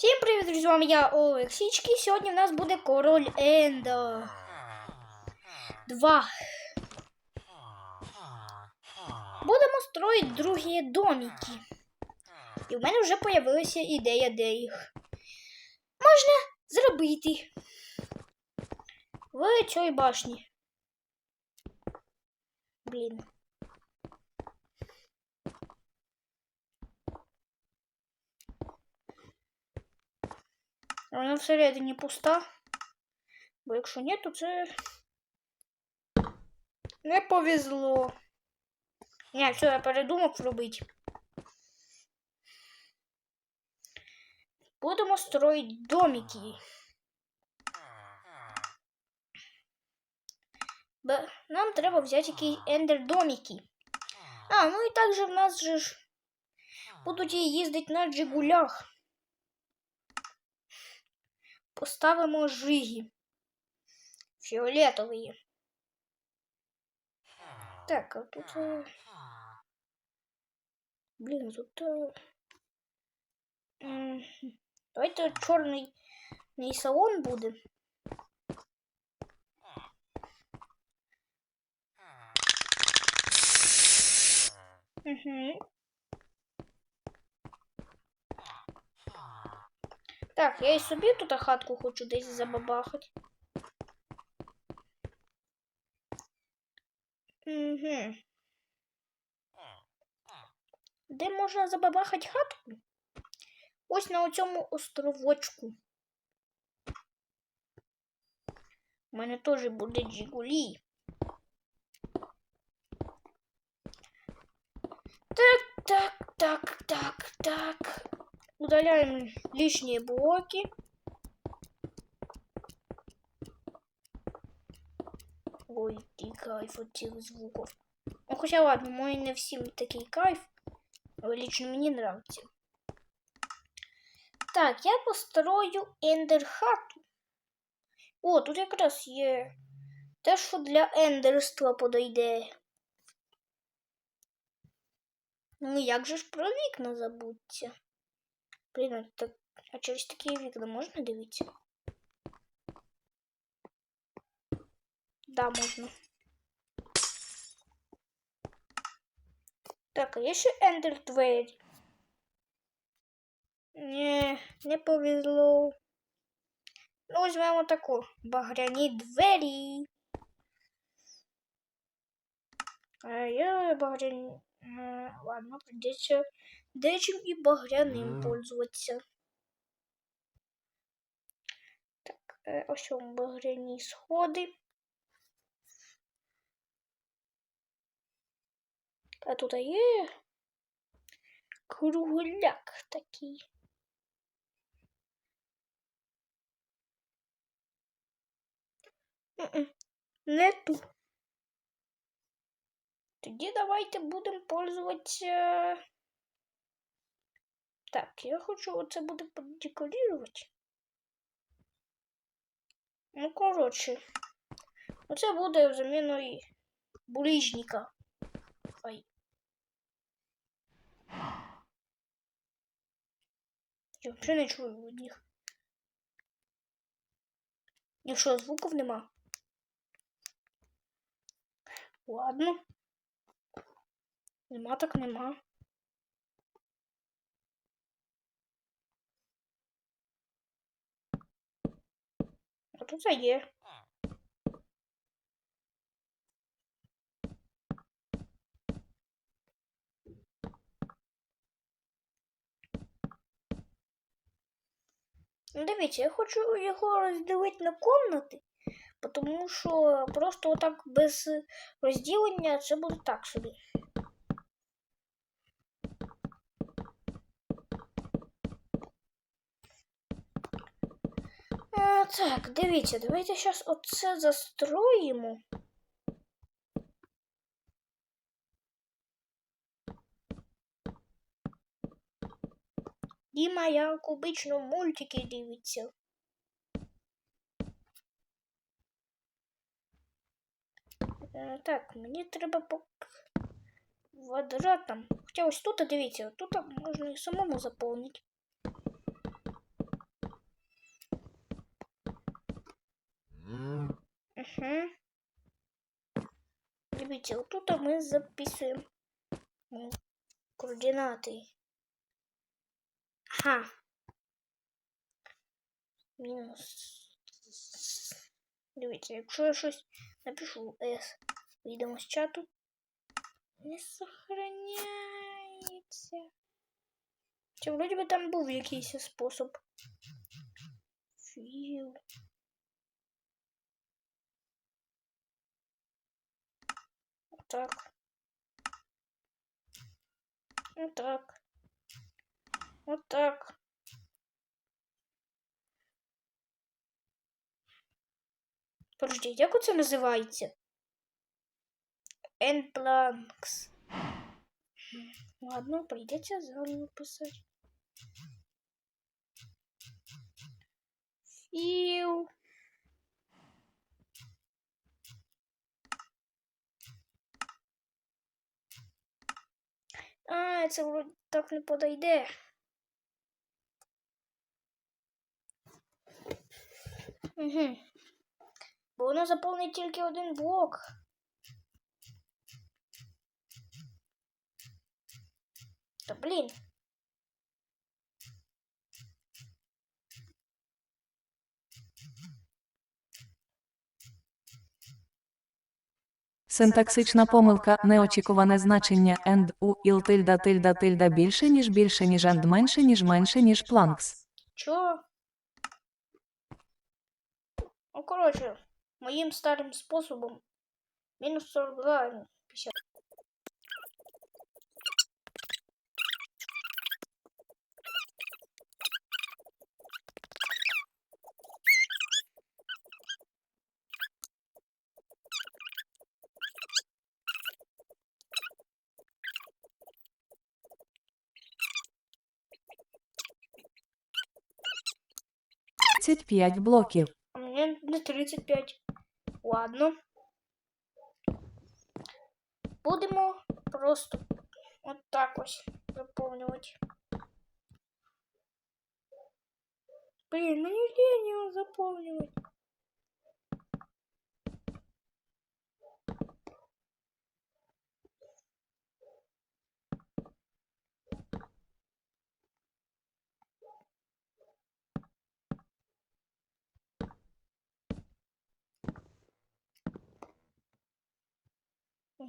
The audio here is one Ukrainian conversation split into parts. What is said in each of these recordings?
Всім привіт, друзі! З вами я Олексічки. Сьогодні в нас буде король Ендо. Два. Будемо строїти другі домики. І в мене вже з'явилася ідея, де їх можна зробити. В цій башні. Блін. Вона всередині пуста. Бо якщо ні, то це не повезло. Ні, все, я передумав робити. Будемо строїти домики. Б... Нам треба взяти якісь ендер домики. А, ну і також в нас же ж будуть їздити на джигулях. Поставимо жиги. Фіолетові. Так, а тут. е, Блін, тут. е, Давайте чорний салон буде. Угу. Так, я і собі тут хатку хочу десь забабахати. Угу. Де можна забабахати хатку? Ось на оцьому островочку. У мене теж буде джигулі. Так, так, так, так, так. Удаляем лишние блоки. Ой, який кайф от цих звуков. Ну, хотя ладно, мой не всім такий кайф, але лично мені нравится. Так, я построю ендерхату. О, тут якраз є те, що для ендерства подойде. Ну, як же ж про вікна забудьте? Блін, а так, а через такі вікна можна дивитися? Да, можна. Так, а є ще ендер. Ні, не повезло. Ну, візьмемо таку багряні двері. А я багряні. Е, Ладно, придеться дечим і багряним пользуватися. Так, е, ось вам багряні сходи. А тут є кругляк такий. Не тут. Тоді давайте будемо пользуватися. Так, я хочу оце буде подекорувати. Ну, коротше, оце буде заміною буліжника. Ай. Я взагалі не чую від них. Якщо звуків нема. Ладно. Нема так нема. Тут це є. Ну, Дивіться, я хочу його розділити на комнати, тому що просто отак без розділення це буде так собі. Так, дивіться, давайте зараз оце застроїмо. Діма, як обично мультики дивиться. Е, Так, мені треба по квадратам. Хоча ось тут, дивіться, тут можна і самому заповнити. Угу. Дивіться, отут ми записуємо координати. Ага. Мінус. Дивіться, якщо я щось напишу S, вийдемо з чату. Не сохраняється. Чи вроді би там був якийсь спосіб. Філ. Так. Вот так. Вот так. Подожди, як оце називається? Nblanks. Ладно, прийдеться заново писати. Філ. А, вроде так не подойде. Угу. Бо воно заповнить тільки один блок. Та блін. Синтаксична помилка неочікуване значення and у іл тильда тильда тильда більше ніж більше ніж and менше ніж менше ніж планкс. Чо? Ну, коротше, моїм старим способом мінус 42 ну, 50. Тридцять п'ять блоків. А мені не 35. Ладно. Будемо просто от так ось заповнювати. Блін, мені лінь його заповнювати.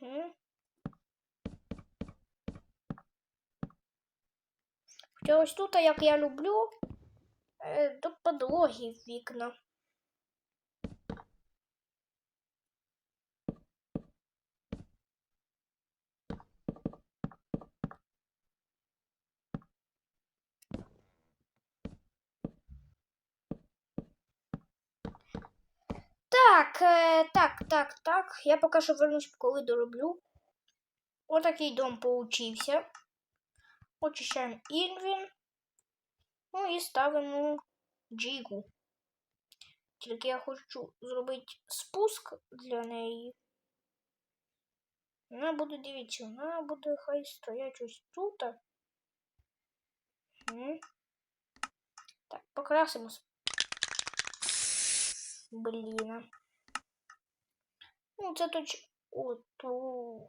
Угу. Хоча ось тут, як я люблю, е, до подлоги вікна. Так, е, так, так, так. Я поки що вернусь, коли дороблю. Отакий дом получився. Очищаємо інвін. Ну і ставимо джигу. Тільки я хочу зробити спуск для неї. Вона буде, дивіться, вона буде хай стоять ось тут. Так, покрасимо. Блін. Ну, це точ... Оту.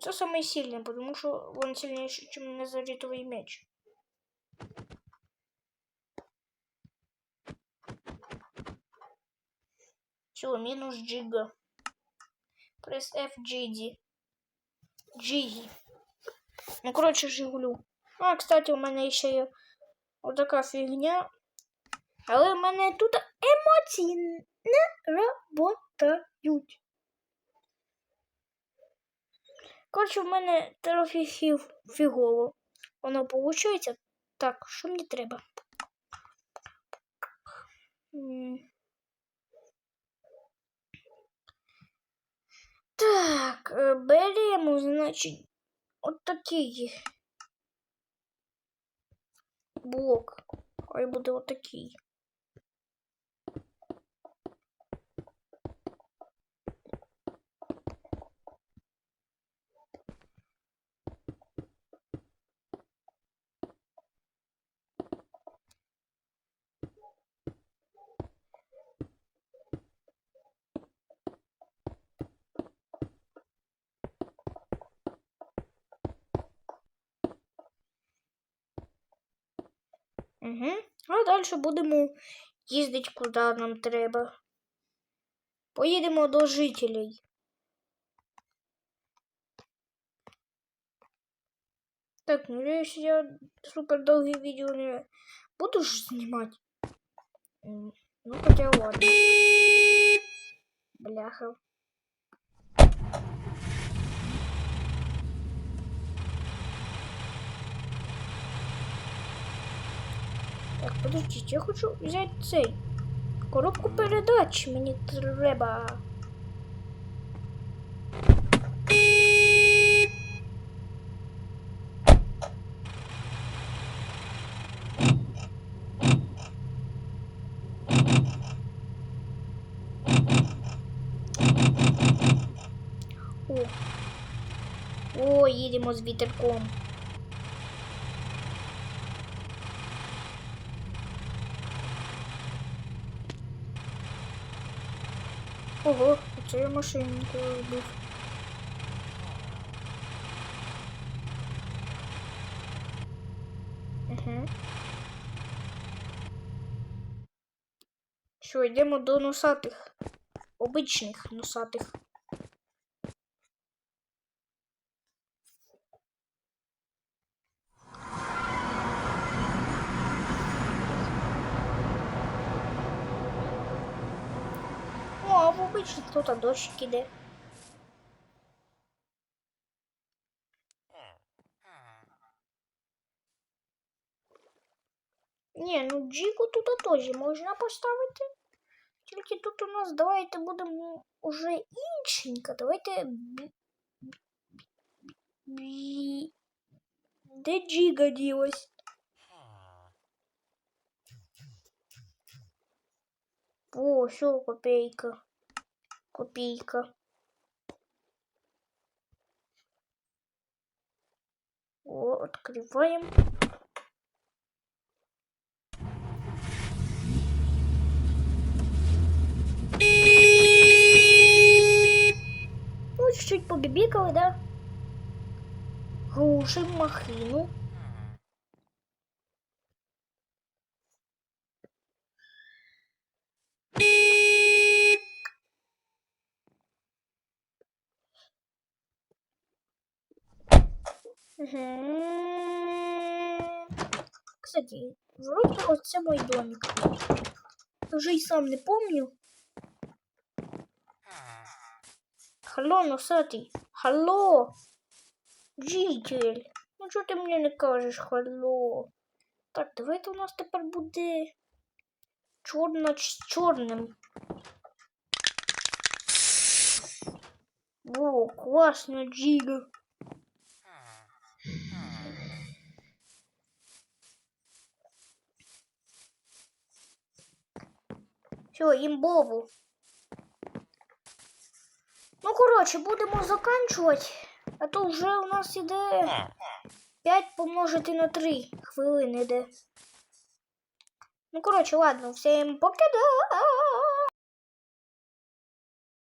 Це самое сильное, потому что он сильнейший, чем незаритовый меч. Все, минус джига. Пресс FGD. Джиги. Ну, короче, Жигулю. А, кстати, у мене ще є отака фігня. Але в мене тут емоції не работають. Коротше, в мене трохи фігово. Воно виходить. Так, що мені треба? Так, е, беремо, значить, от такий блок. Хай буде отакий. Угу. А далі будемо їздити куди нам треба. Поїдемо до жителей. Так, ну надеюсь, я супер долгие видео не буду ж снимать. Ну, хотя ладно. Бляха. Так, подождіть, я хочу взяти цей. Коробку передач мені треба. О. О, їдемо з вітерком. Ого, це я машинку робив. Угу. Що, йдемо до носатих. Обичних носатих. О, а в обичних тут дощик іде. Ні, ну джигу тут теж можна поставити. Тільки тут у нас давайте будемо уже іншенько. Давайте. бі- бі- Де джига ділась? О, все, копейка. Копейка. О, открываем. Ну, чуть-чуть побибикали, да? Глушим махину. Кстати, вроде вот це мой домик. Уже и сам не помню. Халло, носатый. Халло. Житель. Ну чого ти мені не кажеш халло? Так, давайте у нас тепер буде чорно з чорним. О, класно, Джига. Все, імбову. Ну, коротше, будемо заканчувати. А то вже у нас іде 5 помножити на 3 хвилини йде. Ну, коротше, ладно, всім покида.